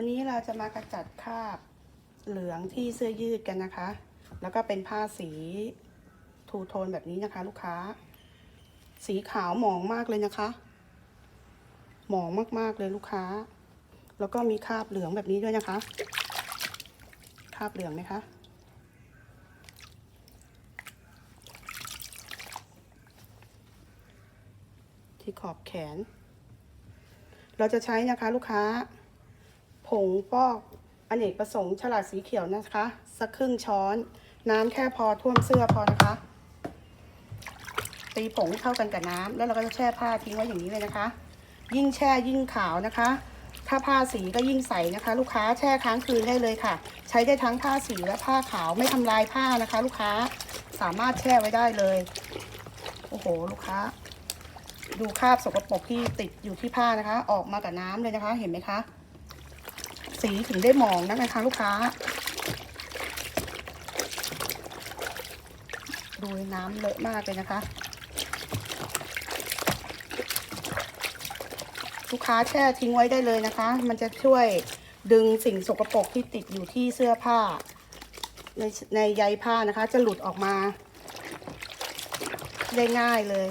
วันนี้เราจะมากระจัดคราบเหลืองที่เสื้อยืดกันนะคะ แล้วก็เป็นผ้าสีทูโทนแบบนี้นะคะ ลูกค้า สีขาวหมองมากเลยนะคะ หมองมากๆเลยลูกค้า แล้วก็มีคราบเหลืองแบบนี้ด้วยนะคะ คราบเหลืองไหมคะที่ขอบแขน เราจะใช้นะคะลูกค้า ผงฟอกอเนกประสงค์ฉลากสีเขียวนะคะ สักครึ่งช้อน น้ำแค่พอท่วมเสื้อพอนะคะ ตีผงเข้ากันกับน้ำแล้วเราก็จะแช่ผ้าทิ้งไว้อย่างนี้เลยนะคะ ยิ่งแช่ยิ่งขาวนะคะ ถ้าผ้าสีก็ยิ่งใสนะคะ ลูกค้าแช่ค้างคืนได้เลยค่ะ ใช้ได้ทั้งผ้าสีและผ้าขาวไม่ทำลายผ้านะคะ ลูกค้าสามารถแช่ไว้ได้เลยโอ้โห ลูกค้า ดูคราบสกปรกที่ติดอยู่ที่ผ้านะคะ ออกมากับน้ำเลยนะคะ เห็นไหมคะ สีถึงได้มองนะคะลูกค้า ดูน้ำเลอะมากเลยนะคะ ลูกค้าแช่ทิ้งไว้ได้เลยนะคะ มันจะช่วยดึงสิ่งสกปรกที่ติดอยู่ที่เสื้อผ้า ในในใยผ้านะคะ จะหลุดออกมา ได้ง่ายเลย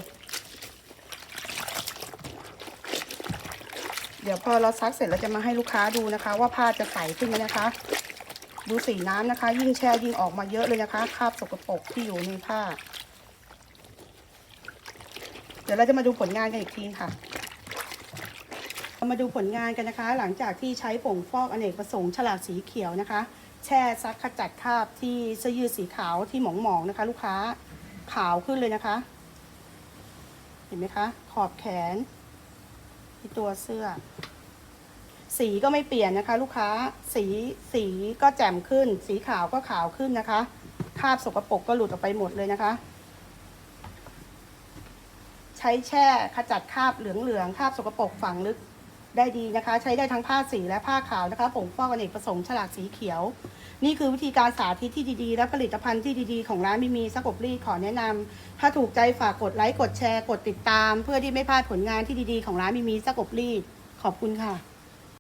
ดี๋ยวพอเราซักเสร็จเราจะมาให้ลูกค้าดูนะคะ ว่าผ้าจะใสขึ้นไหมนะคะ ดูสีน้ำนะคะ ยิ่งแช่ยิ่งออกมาเยอะเลยนะคะคราบสกปรกที่อยู่ในผ้า เดี๋ยวเราจะมาดูผลงานกันอีกทีค่ะมาดูผลงานกันนะคะ หลังจากที่ใช้ผงฟอกอเนกประสงค์ฉลากสีเขียวนะคะ แช่ซักขจัดคราบที่เสื้อยืดสีขาวที่หมองๆนะคะ ลูกค้าขาวขึ้นเลยนะคะ เห็นไหมคะ ขอบแขน ตัวเสื้อ สีก็ไม่เปลี่ยนนะคะ ลูกค้า สีสีก็แจ่มขึ้น สีขาวก็ขาวขึ้นนะคะคราบสกปรกก็หลุดออกไปหมดเลยนะคะ ใช้แช่ขจัดคราบเหลืองๆคราบสกปรกฝังลึก ได้ดีนะคะ ใช้ได้ทั้งผ้าสีและผ้าขาวนะคะผงฟอกอเนกประสงค์ฉลากสีเขียว นี่คือวิธีการสาธิตที่ดีๆ และผลิตภัณฑ์ที่ดีๆ ของร้านมิมีซักอบรีขอแนะนำถ้าถูกใจฝากกดไลค์กดแชร์กดติดตาม เพื่อที่ไม่พลาดผลงานที่ดีๆ ของร้านมิมีซักอบรีขอบคุณค่ะ